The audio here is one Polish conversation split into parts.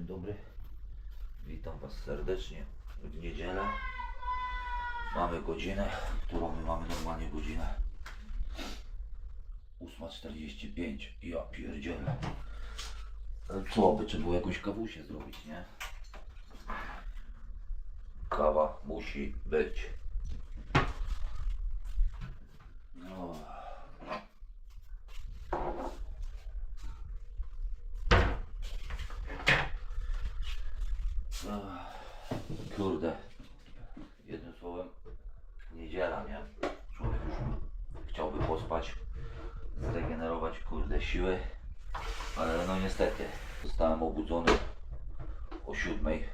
dzień dobry. Witam Was serdecznie w niedzielę. Mamy godzinę, którą my mamy normalnie godzinę 8.45. Ja pierdzielę. Co by trzeba było jakąś kawusię zrobić, nie? Kawa musi być. No. Ach, Kurde. Jednym słowem, niedziela, nie? Człowiek już chciałby pospać, zregenerować, kurde, siły. Ale no niestety, zostałem obudzony o siódmej.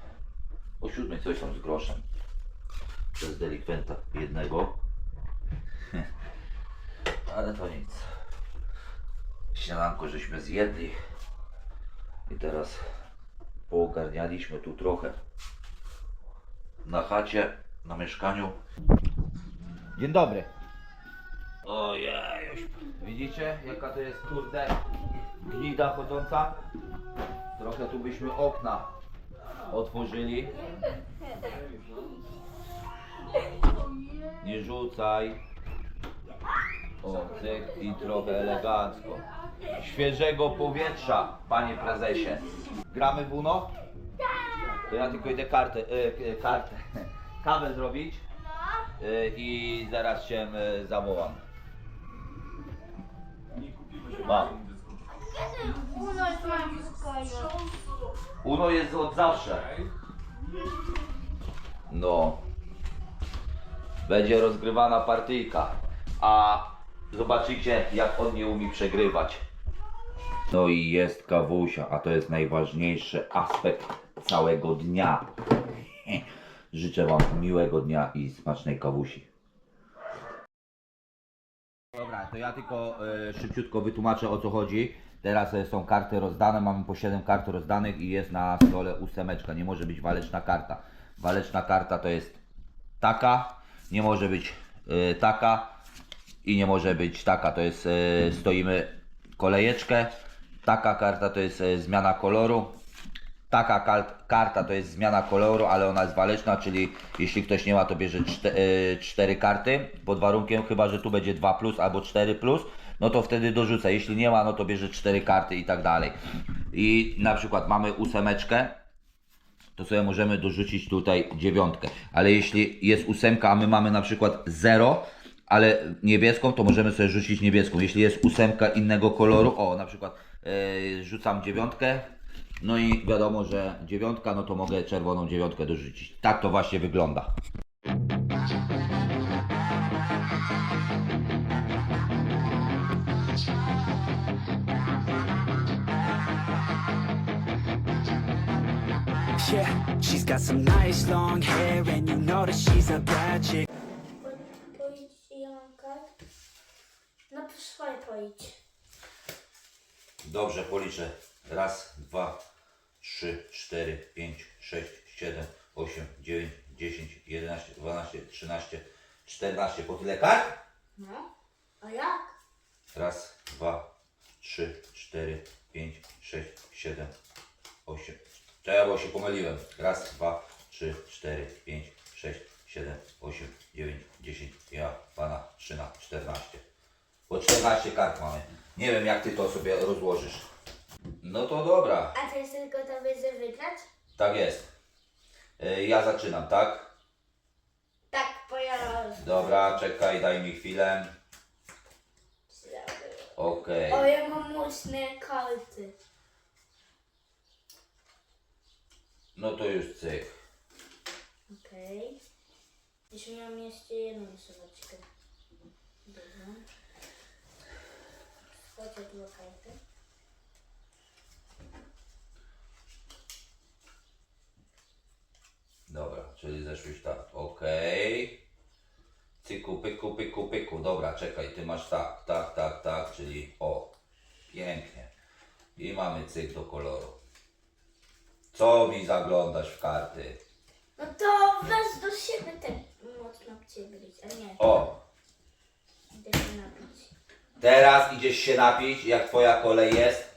O siódmej coś tam z groszem. Przez delikwenta jednego. Ale to nic. Śniadanko żeśmy zjedli. I teraz poogarnialiśmy tu trochę. Na chacie, na mieszkaniu. Dzień dobry. Ojej, widzicie jaka to jest kurde gnida chodząca? Trochę tu byśmy okna otworzyli. Nie rzucaj. O, cyk i trochę elegancko. Świeżego powietrza, panie prezesie. Gramy w Uno? To ja tylko idę kartę, e, e, kartę, kawę zrobić e, i zaraz cię e, zawołam. Mam. Uno jest. Uno jest od zawsze. No. Będzie rozgrywana partyjka. A zobaczycie, jak on nie umie przegrywać. No i jest kawusia, a to jest najważniejszy aspekt całego dnia. Życzę Wam miłego dnia i smacznej kawusi. Dobra, to ja tylko e, szybciutko wytłumaczę o co chodzi. Teraz e, są karty rozdane, mamy po 7 kart rozdanych i jest na stole ósemeczka. Nie może być waleczna karta. Waleczna karta to jest taka, nie może być e, taka i nie może być taka. To jest, e, stoimy kolejeczkę. Taka karta to jest e, zmiana koloru. Taka kart, karta to jest zmiana koloru, ale ona jest waleczna, czyli jeśli ktoś nie ma, to bierze czte, e, cztery karty, pod warunkiem chyba, że tu będzie 2 plus albo 4 plus, no to wtedy dorzuca. Jeśli nie ma, no to bierze cztery karty i tak dalej. I na przykład mamy ósemeczkę, to sobie możemy dorzucić tutaj dziewiątkę. Ale jeśli jest ósemka, a my mamy na przykład 0, ale niebieską, to możemy sobie rzucić niebieską. Jeśli jest ósemka innego koloru, o na przykład e, rzucam dziewiątkę, no i wiadomo, że dziewiątka, no to mogę czerwoną dziewiątkę dorzucić. Tak to właśnie wygląda. Yeah, she's got some nice long hair, and you know that she's a bad chick. Pojdź Janka. No pojdź. Dobrze, policzę. Raz, dwa, trzy, cztery, pięć, sześć, siedem, osiem, dziewięć, dziesięć, jedenaście, dwanaście, trzynaście, czternaście. Po tyle kart? No. A jak? Raz, dwa, trzy, cztery, pięć, sześć, siedem, osiem. Czekaj, bo się pomyliłem. Raz, dwa, trzy, cztery, pięć, sześć, siedem, osiem, dziewięć, dziesięć, ja, pana, trzyna, czternaście. Po 14 kart mamy. Nie wiem, jak ty to sobie rozłożysz. No to dobra. A ty jesteś gotowy ze wygrać? Tak jest. Y, Ja zaczynam, tak? Tak, bo ja Dobra, czekaj, daj mi chwilę. Okej. O, ja mam mocne karty. No to już cyk. Okej. Jeszcze miałam jeszcze jedną rysowaczkę. Dobra. Schodzę dwa karty. Dobra, czyli zeszłeś tak. Okej. Cyku, pyku, pyku, pyku. Dobra, czekaj, ty masz tak, tak, tak, tak, czyli o. Pięknie. I mamy cyk do koloru. Co mi zaglądasz w karty? No to weź do siebie tak mocno przygryź, a nie. O, Idę się napić. teraz idziesz się napić, jak twoja kolej jest.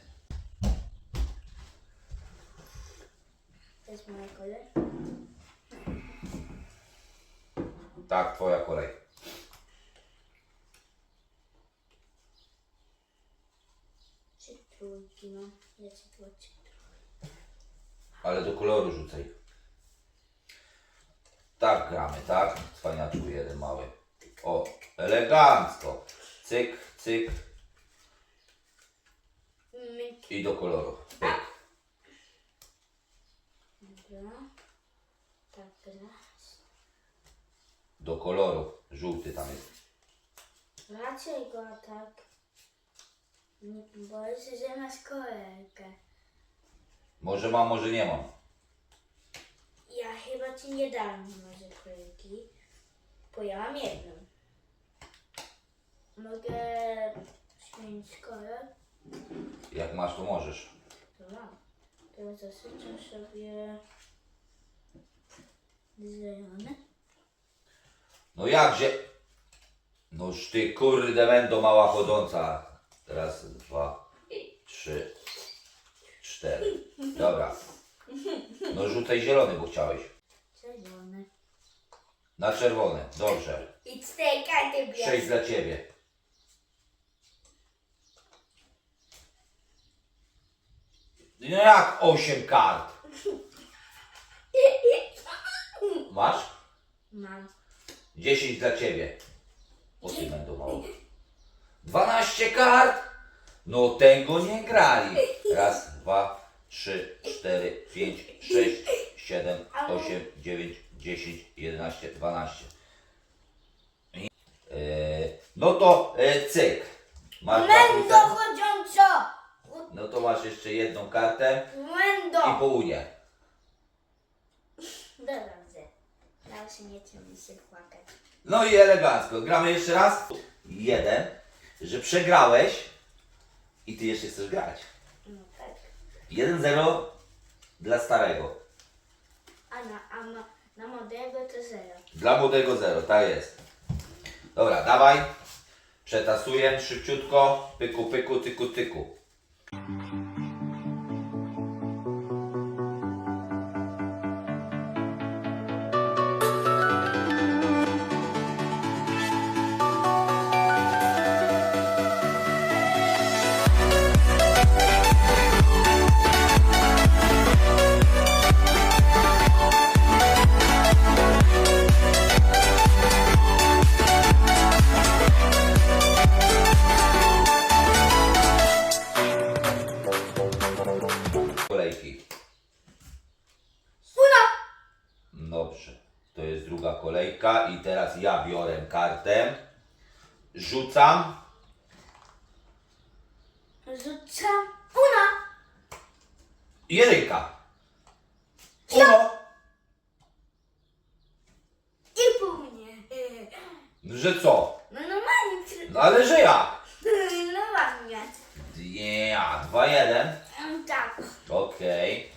moja kolej. Tak, twoja kolej. Trzy trójki, no. Trzy Ale do koloru rzucaj. Tak gramy, tak? Cwaniaczku jeden mały. O, elegancko. Cyk, cyk Myk. i do koloru. Pyk. Dobra. Tak, raz. Do koloru. Żółty tam jest. Raczej go tak. Nie boję się, że masz kolejkę. Może mam, może nie mam. Ja chyba ci nie dam może kolejki, bo ja mam jedną. Mogę zmienić kolor? Jak masz, to możesz. To mam. To zasyczę sobie zielone. No jakże? Noż ty kurde będą mała chodząca. Raz, dwa, trzy, cztery. Dobra. No rzucaj zielony, bo chciałeś. Zielone. Na czerwony. Dobrze. I z tej karty Sześć dla ciebie. No jak osiem kart? Masz? Mam. 10 dla ciebie. O ty będą mało. 12 kart? No tego nie grali. Raz, dwa, trzy, cztery, pięć, sześć, siedem, osiem, dziewięć, dziesięć, jedenaście, dwanaście. I- Yy, no to yy, cyk. Masz dwa Mendo plusy. chodząco! No to masz jeszcze jedną kartę i Mendo! południe. Dobrze. Mi się płakać. No i elegancko. Gramy jeszcze raz. Jeden, że przegrałeś i ty jeszcze chcesz grać. No tak. 1-0 dla starego. A na, a na, na młodego to zero. Dla młodego 0, tak jest. Dobra, dawaj. Przetasuję szybciutko. Pyku, pyku, tyku, tyku. Kolejka i teraz ja biorę kartę. Rzucam. Rzucam. Uno! Jedynka. Uno. I pół mnie. Że co? No normalnie. przy- No ale że ja. No miać. Yeah, 2-1. Mm, Tak. Okej.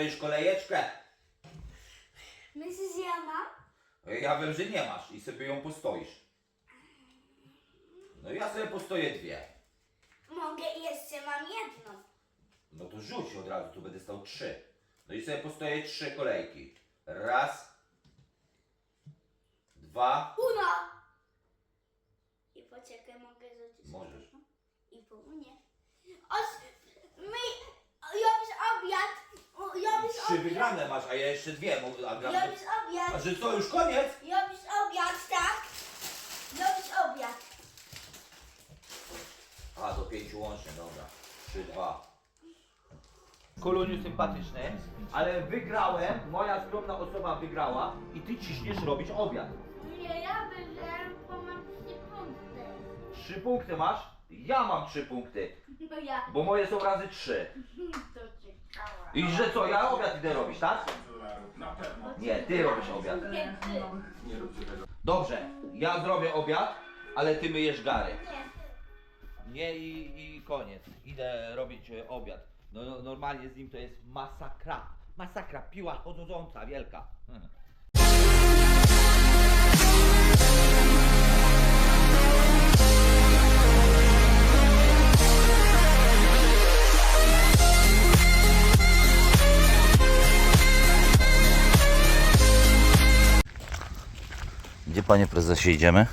Postoisz kolejeczkę? Myślisz, że ja mam? Ja wiem, że nie masz i sobie ją postoisz. No ja sobie postoję dwie. Mogę i jeszcze mam jedną. No to rzuć od razu, tu będę stał trzy. No i sobie postoję trzy kolejki. Raz. Dwa. Uno! I poczekaj, mogę rzucić. Możesz. I pół nie. Os, my, robisz obiad. O, Robisz Trzy obiad. wygrane masz, a ja jeszcze dwie. mo- A, gram... Robisz a obiad. że co, już koniec? Robisz obiad, tak? Robisz obiad. A, do pięciu łącznie, dobra. Trzy, dwa. Koloniu sympatyczny, ale wygrałem, moja skromna osoba wygrała i ty ciśniesz robić obiad. Nie, ja wygrałem, bo mam trzy punkty. Trzy punkty masz? Ja mam trzy punkty, No ja. bo moje są razy trzy. I że co, ja obiad idę robić, tak? Nie, ty robisz obiad. Dobrze, ja zrobię obiad, ale ty myjesz gary. Nie i, i koniec. Idę robić e, obiad. No, no, normalnie z nim to jest masakra. Masakra, piła chodząca, wielka. Hmm. Panie prezesie idziemy?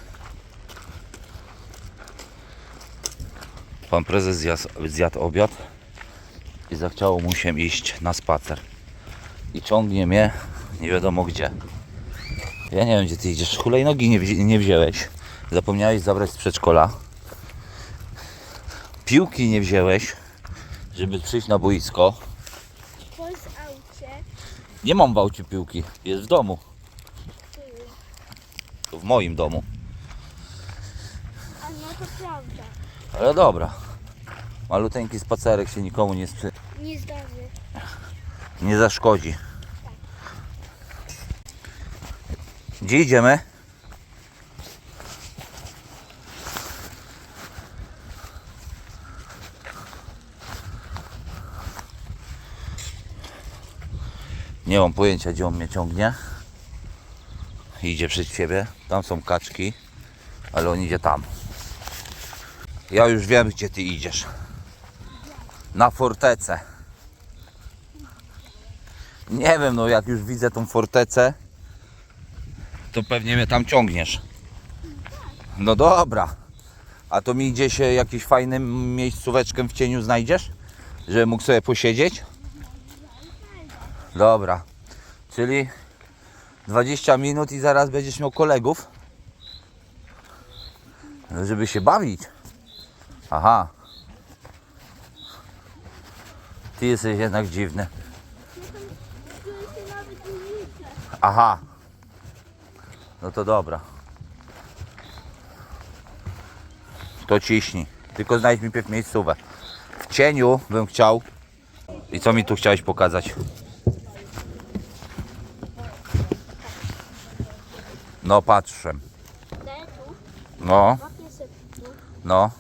Pan prezes zjadł, zjadł obiad i zachciało mu się iść na spacer. I ciągnie mnie nie wiadomo gdzie. Ja nie wiem gdzie ty idziesz. Hulajnogi nie, wzi- nie wziąłeś. Zapomniałeś zabrać z przedszkola. Piłki nie wziąłeś, żeby przyjść na boisko. Nie mam w aucie piłki. Jest w domu. Moim domu. A no to prawda. Ale dobra. Maluteńki spacerek się nikomu nie, sprzy... Nie zdarzy. nie zaszkodzi. Gdzie idziemy? Nie mam pojęcia gdzie on mnie ciągnie. Idzie przed siebie. Tam są kaczki. Ale on idzie tam. Ja już wiem gdzie ty idziesz. Na fortecę. Nie wiem, no jak już widzę tą fortecę, to pewnie mnie tam ciągniesz. No dobra. A to mi gdzieś jakieś fajne miejscóweczkę w cieniu znajdziesz? Żeby mógł sobie posiedzieć? Dobra. Czyli 20 minut i zaraz będziesz miał kolegów. Żeby się bawić. Aha. Ty jesteś jednak dziwny. Aha. No to dobra. To ciśnij. Tylko znajdź mi miejscówę. W cieniu bym chciał. I co mi tu chciałeś pokazać? No patrzę. No, no.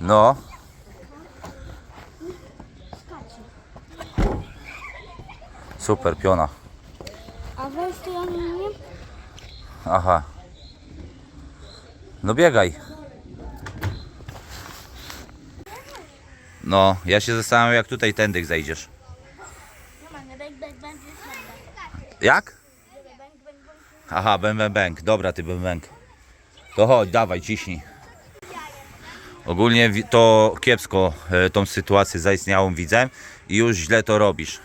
No. Super, piona. A weź to ja nie. Aha. No biegaj. No, ja się zastanawiam jak tutaj tędy zejdziesz. Jak? Aha, bęk, bęk, bęk. Dobra, ty bęk, bęk. To chodź, dawaj, ciśnij. Ogólnie to kiepsko e, tą sytuację zaistniałą widzę i już źle to robisz.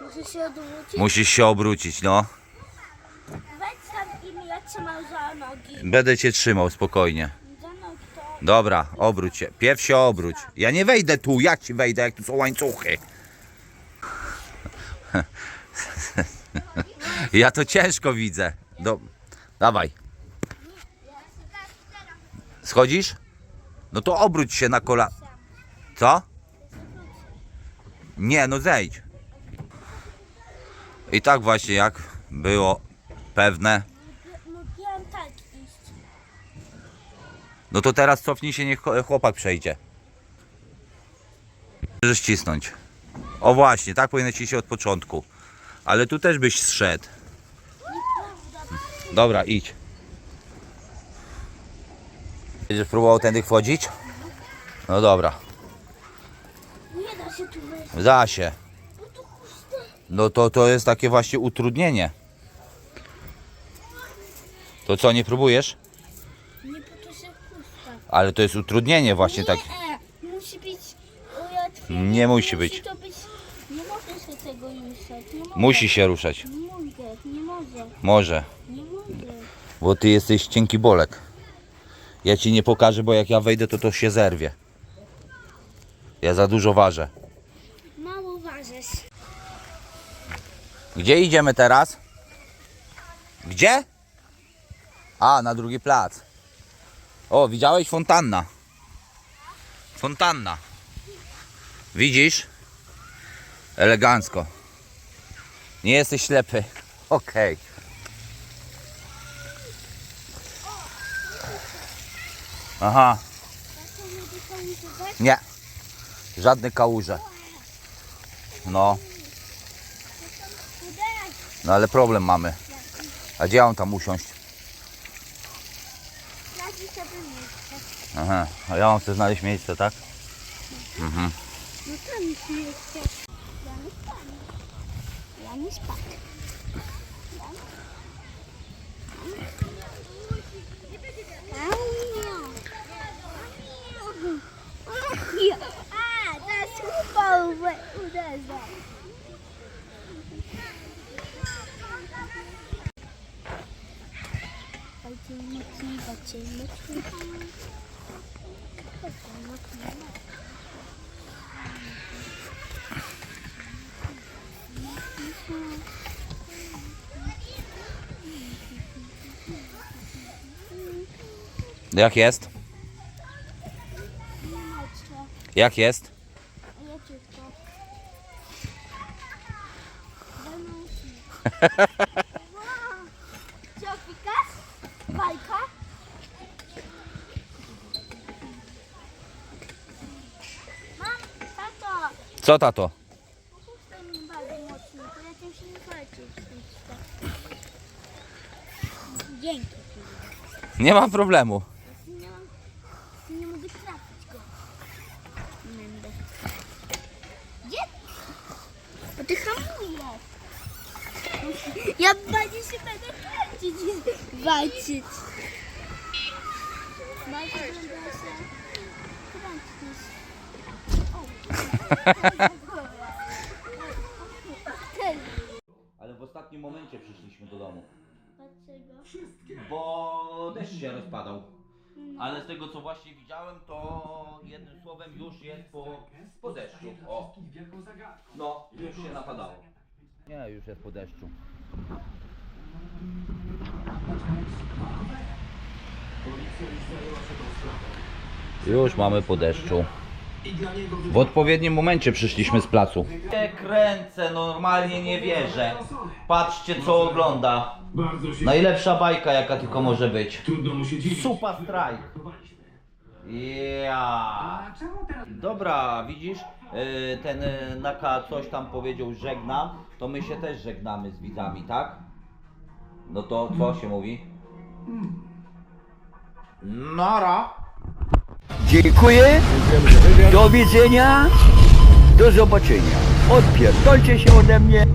Muszę się odwrócić. Musisz się obrócić, no. Weź tam i mnie trzymał za nogi. Będę cię trzymał spokojnie. Za nogi to... Dobra, obróć się. Pierw się obróć. Ja nie wejdę tu, jak ci wejdę, jak tu są łańcuchy? Ja to ciężko widzę. Do... Dawaj. Schodzisz? No to obróć się na kola. Co? Nie, no zejdź. I tak właśnie jak było pewne. No to teraz cofnij się, niech chłopak przejdzie. Możesz cisnąć. O właśnie, tak ci się od początku. Ale tu też byś zszedł. Dobra, idź. Będziesz próbował tędy wchodzić? No dobra, Nie da się tu wejść. da się. Bo. No to to jest takie właśnie utrudnienie. To co, nie próbujesz? Nie po to się chusta. Ale to jest utrudnienie właśnie tak. Nie, musi być ułatwienie. Nie musi być. to być. Nie mogę się tego ruszać. Nie mogę. Musi się ruszać. Nie mogę, nie mogę, Może. nie mogę. Bo ty jesteś cienki bolek. Ja ci nie pokażę, bo jak ja wejdę, to to się zerwie. Ja za dużo ważę. Mało ważysz. Gdzie idziemy teraz? Gdzie? A, na drugi plac. O, widziałeś fontanna? Fontanna. Widzisz? Elegancko. Nie jesteś ślepy. Okej. Aha, nie. Żadne kałuże. No, no ale problem mamy. A gdzie ja mam tam usiąść? Znajdź sobie miejsce. Aha, a ja mam chcę znaleźć miejsce, tak? Mhm. No tam jest miejsce. Ja nie spadnę. Ja nie spadnę. A, teraz chłopał Jak jest? Jak jest? Co, tato. Mocno, nie. Dzięki. Nie ma problemu. Nie, mam, nie mogę trafić go. Nie będę. Gdzie? Bo ty hamujesz. Ja bardziej się będę kręcić i walczyć. Bardziej będę się kręcić. Ty. Ale w ostatnim momencie przyszliśmy do domu. Dlaczego? Bo deszcz się rozpadał. Ale z tego co właśnie widziałem, to jednym słowem już jest po, po deszczu. O. No, już się napadało. Nie, już jest po deszczu. Już mamy po deszczu. W odpowiednim momencie przyszliśmy z placu. Nie kręcę, normalnie nie wierzę. Patrzcie co ogląda. Najlepsza bajka jaka tylko może być. trudno mu się dziwić. Super strike. Ja. Dobra, widzisz, yy, ten yy, Naka coś tam powiedział żegnam, to my się też żegnamy z widzami, tak? No to co się mówi? Nara. Dziękuję. Do widzenia. Do zobaczenia. Odpierdolcie się ode mnie.